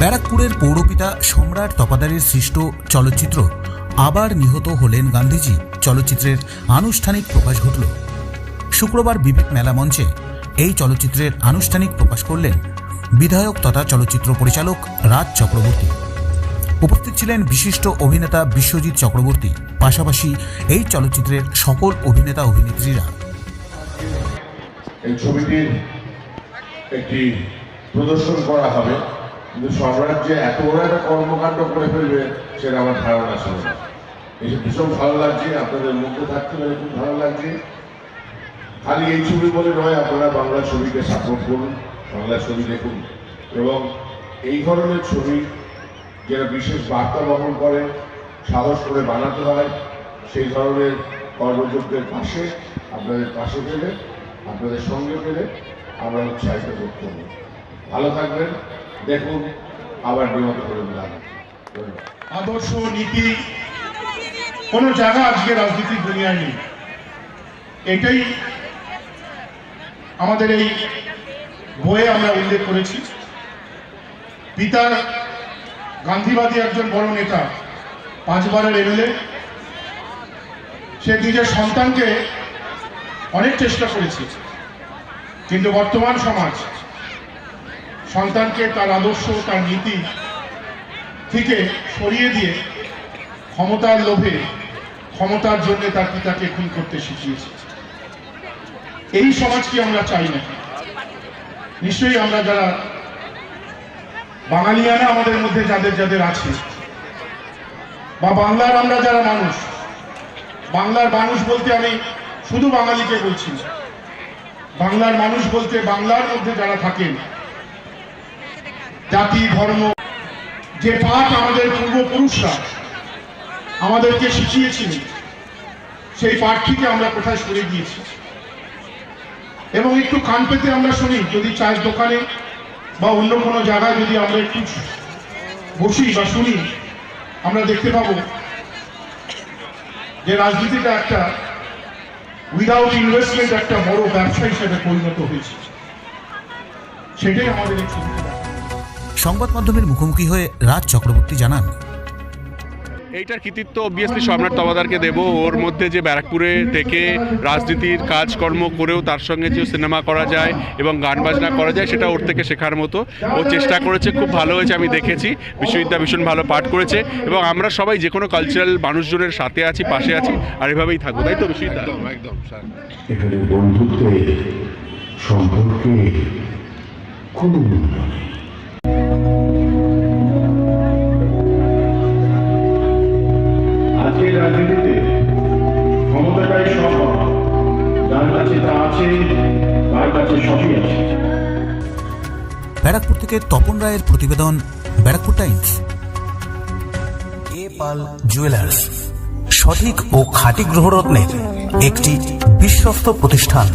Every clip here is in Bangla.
ব্যারাকপুরের পৌরপিতা সম্রাট তপাদারের সৃষ্ট চলচ্চিত্র আবার নিহত হলেন গান্ধীজি। চলচ্চিত্রের আনুষ্ঠানিক প্রকাশ ঘটল। শুক্রবার বিবেক মেলা মঞ্চে এই চলচ্চিত্রের আনুষ্ঠানিক প্রকাশ করলেন বিধায়ক তথা চলচ্চিত্র পরিচালক রাজ চক্রবর্তী। উপস্থিত ছিলেন বিশিষ্ট অভিনেতা বিশ্বজিৎ চক্রবর্তী। পাশাপাশি এই চলচ্চিত্রের সকল অভিনেতা অভিনেত্রীরা। ছবিটির একটি প্রদর্শন করা হবে। কিন্তু সম্রাট যে এত বড় একটা কর্মকাণ্ড করে ফেলবে, সেটা আমার ধারণা ছিল না। এসে ভীষণ ভালো লাগছে, আপনাদের মধ্যে থাকতে পেরে খুব ভালো লাগছে। খালি এই ছবি বলে নয়, আপনারা বাংলা ছবিকে সাপোর্ট করুন, বাংলা ছবি দেখুন। এবং এই ধরনের ছবি যেটা বিশেষ বার্তা বহন করে, সাহস করে বানাতে হয়, সেই ধরনের কর্মযোগ্যের পাশে, আপনাদের পাশে পেলে, আপনাদের সঙ্গে পেলে আমরা উৎসাহিত করতে হবে। ভালো থাকবেন। দেখুন, আবার নিয়মিত করে ধন্যবাদ আদর্শ নীতি, কোনো জায়গা আজকে রাজনীতির দুনিয়ায় নেই। এটাই আমাদের এই বইয়ে আমরা উল্লেখ করেছি। পিতার গান্ধীবাদী একজন বড় নেতা, পাঁচবারের এমএলএ সে নিজের সন্তানকে অনেক চেষ্টা করেছে। কিন্তু বর্তমান সমাজ সন্তানকে তার আদর্শ, তার নীতি থেকে সরিয়ে দিয়ে ক্ষমতার লোভে, ক্ষমতার জন্য তার পিতাকে খুন করতে শিখিয়েছে। এই সমাজ কি আমরা চাই না। নিশ্চয়ই আমরা যারা বাঙালিয়ানা আমাদের মধ্যে যাদের যাদের আছে, বা বাংলার আমরা যারা মানুষ, বাংলার মানুষ বলতে আমি শুধু বাঙালিকে বলছি বাংলার মানুষ বলতে বাংলার মধ্যে যারা থাকেন জাতি, ধর্ম, যে পাঠ আমাদের পূর্বপুরুষরা আমাদেরকে শিখিয়েছিলেন সেই পাঠটিকে আমরা কোথায় সরে গিয়েছি? এবং একটু কান পেতে আমরা শুনি, যদি চায়ের দোকানে বা অন্য কোনো জায়গায় যদি আমরা একটু বসি বা শুনি, আমরা দেখতে পাবো যে রাজনীতিটা একটা উইদাউট ইনভেস্টমেন্ট একটা বড় ব্যবসা হিসেবে পরিণত হয়েছে। সেটাই আমাদের দেখা সংবাদ মাধ্যমের মুখোমুখি হয়ে রাজ চক্রবর্তী জানান এইটার কৃতিত্ব অবভিয়াসলি সম্রাট তবাদারকে দেব। ওর মধ্যে যে ব্যারাকপুরে থেকে রাজনীতির কাজকর্ম করেও তার সঙ্গে যে সিনেমা করা যায় এবং গান বাজনা করা যায় সেটা ওর থেকে শেখার মতো। ও চেষ্টা করেছে খুব ভালো হয়েছে আমি দেখেছি। বিশ্ববিদ্যা ভীষণ ভালো পাঠ করেছে এবং আমরা সবাই যে কোনো কালচারাল মানুষজনের সাথে আছি পাশে আছি আর এভাবেই থাকব। তাই তো বিশ্ববিদ্যা একদম স্যার। এখানে বন্ধুত্বে সম্পর্কে কোনো আজকের ব্যারাকপুর থেকে তপন রায়ের প্রতিবেদন Barrackpore times. A Pal jewellers. সঠিক ও খাঁটি গ্রহরত্নের একটি বিশ্বস্ত প্রতিষ্ঠান।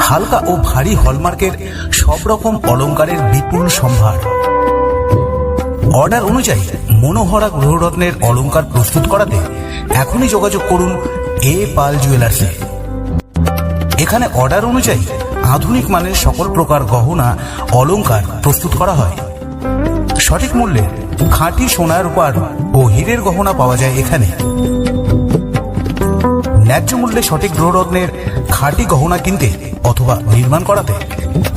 হালকা ও ভারী হলমার্কের সব রকম অলংকারের বিপুল সম্ভার। অর্ডার অনুযায়ী মনোহরা গ্রহরত্নের অলংকার প্রস্তুত করাতে এখনই যোগাযোগ করুন এ পাল জুয়েলার্সে এখানে অর্ডার অনুযায়ী আধুনিক মানের সকল প্রকার গহনা, অলংকার প্রস্তুত করা হয়। সঠিক মূল্যে খাঁটি সোনার রূপার ও হীরের গহনা পাওয়া যায় এখানে। ন্যায্য মূল্যে সঠিক গ্রহরত্নের খাঁটি গহনা কিনতে অথবা নির্মাণ করাতে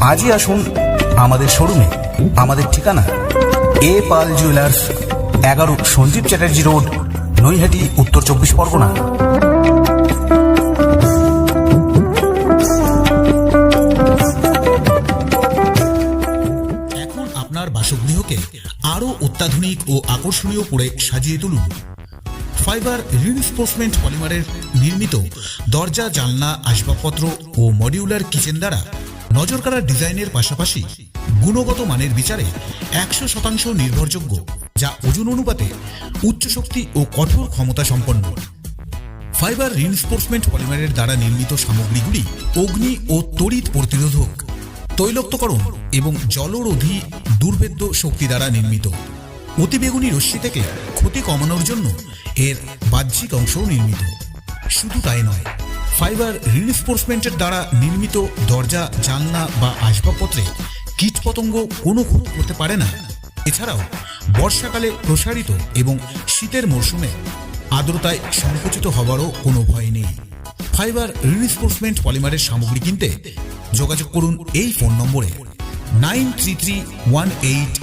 আজই আসুন আমাদের শোরুমে, আমাদের ঠিকানা এ পাল জুয়েলার্স, এগারো সঞ্জীব চ্যাটার্জি রোড, নৈহাটি, উত্তর চব্বিশ পরগনা। এখন আপনার বাসগৃহকে আরও অত্যাধুনিক ও আকর্ষণীয় করে সাজিয়ে তুলুন। ফাইবার রিইনফোর্সমেন্ট পলিমারের নির্মিত দরজা, জানলা, আসবাবপত্র ও মডিউলার কিচেন দ্বারা নজর কাড়া ডিজাইনের পাশাপাশি গুণগত মানের বিচারে একশো শতাংশ নির্ভরযোগ্য, যা ওজন অনুপাতে উচ্চ শক্তি ও কঠোর ক্ষমতা সম্পন্ন। ফাইবার রিইনফোর্সমেন্ট পলিমারের দ্বারা নির্মিত সামগ্রীগুলি অগ্নি ও তড়িৎ প্রতিরোধক, তৈলক্তকরণ এবং জলরোধী দুর্ভেদ্য শক্তি দ্বারা নির্মিত। অতিবেগুনি রশ্মি থেকে ক্ষতি কমানোর জন্য এর বাহ্যিক অংশও নির্মিত। শুধু তাই নয়, ফাইবার রিইনফোর্সমেন্টের দ্বারা নির্মিত দরজা, জানলা বা আসবাবপত্রে কীটপতঙ্গ কোনো ক্ষতি করতে পারে না। এছাড়াও, বর্ষাকালে প্রসারিত এবং শীতের মরশুমে আর্দ্রতায় সংকুচিত হওয়ারও কোনো ভয় নেই। ফাইবার রিইনফোর্সমেন্ট পলিমারের সামগ্রী কিনতে যোগাযোগ করুন এই ফোন নম্বরে nine three three one eight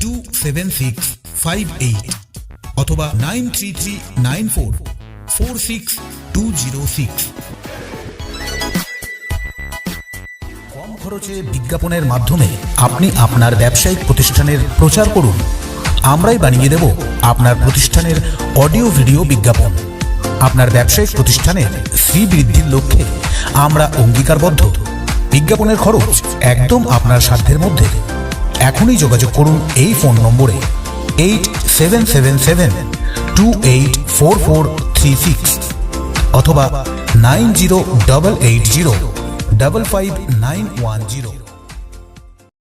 two seven six five eight অথবা nine three three nine four four six two zero six. খরচে বিজ্ঞাপনের মাধ্যমে আপনি আপনার ব্যবসায়িক প্রতিষ্ঠানের প্রচার করুন। আমরাই বানিয়ে দেব আপনার প্রতিষ্ঠানের অডিও ভিডিও বিজ্ঞাপন। আপনার ব্যবসায়িক প্রতিষ্ঠানের শ্রী বৃদ্ধির লক্ষ্যে আমরা অঙ্গীকারবদ্ধ। বিজ্ঞাপনের খরচ একদম আপনার সাধ্যের মধ্যে। এখনই যোগাযোগ করুন এই ফোন নম্বরে eight seven seven seven two eight four four three six অথবা nine zero double eight zero. Double five nine one zero